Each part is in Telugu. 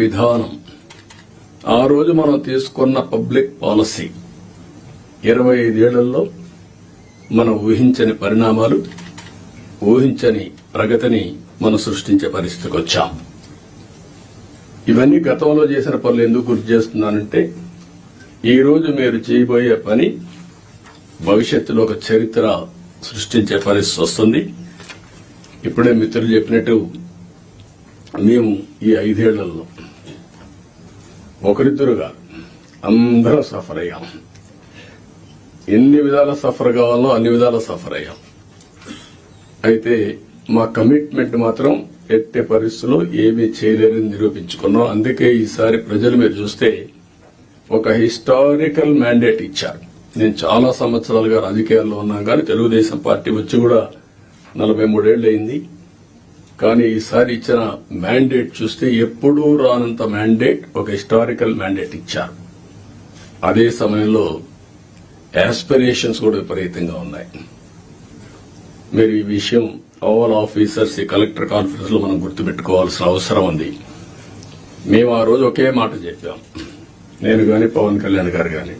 విధానం. ఆ రోజు మనం తీసుకున్న పబ్లిక్ పాలసీ. ఇరవై ఐదేళ్ళలో మనం ఊహించని పరిణామాలు ఊహించని ప్రగతిని మనం సృష్టించే పరిస్థితికి వచ్చాం. ఇవన్నీ గతంలో చేసిన పనులు ఎందుకు గుర్తు చేస్తున్నానంటే ఈరోజు మీరు చేయబోయే పని భవిష్యత్తులో ఒక చరిత్ర సృష్టించే పరిస్థితి వస్తుంది. ఇప్పుడే మిత్రులు చెప్పినట్టు మేము ఈ ఐదేళ్ళలో ఒకరిద్దరుగా అందరం సఫర్ అయ్యాం. ఎన్ని విధాల సఫర్ కావాలో అన్ని విధాల సఫర్ అయ్యాం. అయితే మా కమిట్మెంట్ మాత్రం ఎట్టే పరిస్థితుల్లో ఏమీ చేయలేరని నిరూపించుకున్నాం. అందుకే ఈసారి ప్రజలు మీరు చూస్తే ఒక హిస్టారికల్ మ్యాండేట్ ఇచ్చారు. నేను చాలా సంవత్సరాలుగా రాజకీయాల్లో ఉన్నాను కానీ తెలుగుదేశం పార్టీ వచ్చి కూడా నలభై మూడేళ్ళు అయింది. కానీ ఈసారి ఇచ్చిన మ్యాండేట్ చూస్తే ఎప్పుడూ రానంత మ్యాండేట్ ఒక హిస్టారికల్ మ్యాండేట్ ఇచ్చారు. అదే సమయంలో యాస్పిరేషన్స్ కూడా విపరీతంగా ఉన్నాయి. మీరు ఈ విషయం ఆల్ ఆఫీసర్స్ ఈ కలెక్టర్ కాన్ఫరెన్స్లో మనం గుర్తుపెట్టుకోవాల్సిన అవసరం ఉంది. మేము ఆ రోజు ఒకే మాట చెప్పాం. నేను గాని పవన్ కళ్యాణ్ గారు గాని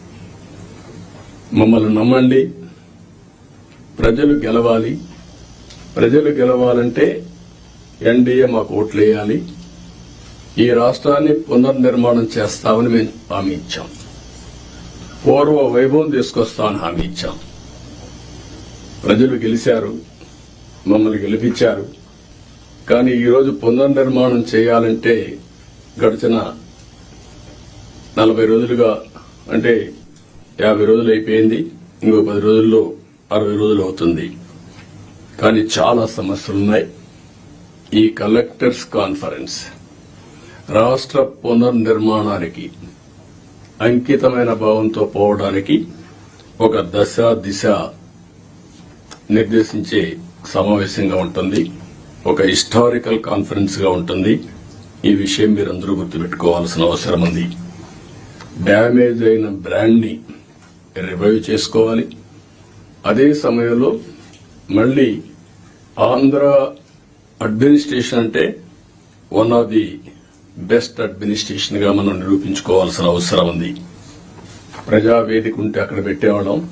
మమ్మల్ని నమ్మండి ప్రజలు గెలవాలి ప్రజలు గెలవాలంటే ఎన్డీఏ మాకు ఓట్లేయాలి. ఈ రాష్ట్రాన్ని పునర్నిర్మాణం చేస్తామని మేము హామీ ఇచ్చాం. పూర్వ వైభవం తీసుకొస్తామని హామీ ఇచ్చాం. ప్రజలు గెలిచారు మమ్మల్ని గెలిపించారు. కానీ ఈరోజు పునర్నిర్మాణం చేయాలంటే గడిచిన నలభై రోజులుగా అంటే యాభై రోజులు అయిపోయింది ఇంకో పది రోజుల్లో అరవై రోజులు అవుతుంది. కానీ చాలా సమస్యలున్నాయి. ఈ కలెక్టర్స్ కాన్ఫరెన్స్ రాష్ట్ర పునర్నిర్మాణానికి అంకితమైన భావంతో పోవడానికి ఒక దశ దిశ నిర్దేశించే సమావేశంగా ఉంటుంది. ఒక హిస్టారికల్ కాన్ఫరెన్స్గా ఉంటుంది. ఈ విషయం మీరందరూ గుర్తుపెట్టుకోవాల్సిన అవసరం ఉంది. డ్యామేజ్ అయిన బ్రాండ్ని రివైవ్ చేసుకోవాలి. అదే సమయంలో మళ్ళీ ఆంధ్ర అడ్మినిస్ట్రేషన్ అంటే వన్ ఆఫ్ ది బెస్ట్ అడ్మినిస్ట్రేషన్గా మనం నిరూపించుకోవాల్సిన అవసరం ఉంది. ప్రజావేదిక ఉంటే అక్కడ పెట్టేవాళ్ళం.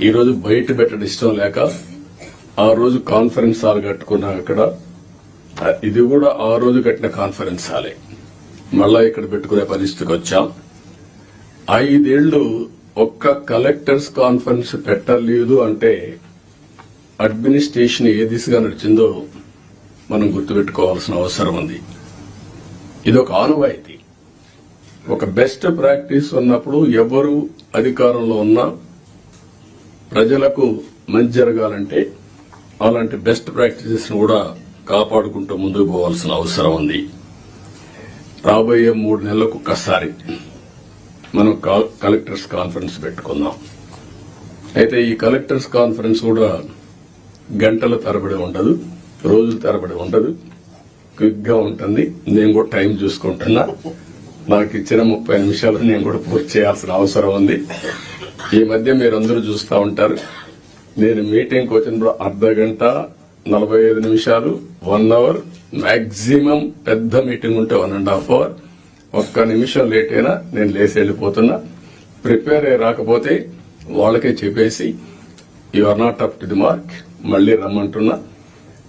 ఈరోజు బయట పెట్టడం ఇష్టం లేక ఆ రోజు కాన్ఫరెన్స్ హాల్ కట్టుకున్నాం అక్కడ. ఇది కూడా ఆ రోజు కట్టిన కాన్ఫరెన్స్ హాలే. మళ్ళా ఇక్కడ పెట్టుకునే పరిస్థితికి వచ్చాం. ఐదేళ్ళు ఒక్క కలెక్టర్స్ కాన్ఫరెన్స్ పెట్టలేదు అంటే అడ్మినిస్ట్రేషన్ ఏ దిశగా నడిచిందో మనం గుర్తుపెట్టుకోవాల్సిన అవసరం ఉంది. ఇది ఒక ఆనవాయితీ. ఒక బెస్ట్ ప్రాక్టీస్ ఉన్నప్పుడు ఎవరు అధికారంలో ఉన్నా ప్రజలకు మంచి జరగాలంటే అలాంటి బెస్ట్ ప్రాక్టీసెస్ కూడా కాపాడుకుంటూ ముందుకు పోవాల్సిన అవసరం ఉంది. రాబోయే మూడు నెలలకు ఒక్కసారి మనం కలెక్టర్స్ కాన్ఫరెన్స్ పెట్టుకుందాం. అయితే ఈ కలెక్టర్స్ కాన్ఫరెన్స్ కూడా గంటల తరబడి ఉండదు రోజుల తరబడి ఉండదు. క్విక్గా ఉంటుంది. నేను కూడా టైం చూసుకుంటున్నా. నాకు ఇచ్చిన ముప్పై నిమిషాలు నేను కూడా పూర్తి చేయాల్సిన అవసరం ఉంది. ఈ మధ్య మీరందరూ చూస్తూ ఉంటారు. నేను మీటింగ్కి వచ్చినప్పుడు అర్ధ గంట నలభై ఐదు నిమిషాలు వన్ అవర్ మాక్సిమం పెద్ద మీటింగ్ ఉంటే వన్ అండ్ హాఫ్ అవర్. ఒక్క నిమిషం లేట్ అయినా నేను లేచి వెళ్ళిపోతున్నా. ప్రిపేర్ అయ్యి రాకపోతే వాళ్ళకే చెప్పేసి you are not up to the mark మళ్ళీ రమ్మంటున్నా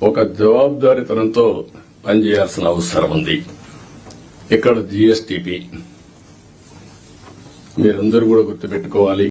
ఒక జవాబుదారితనంతో పనిచేయాల్సిన అవసరం ఉంది. ఇక్కడ జిఎస్టిపి మీరందరూ కూడా గుర్తుపెట్టుకోవాలి.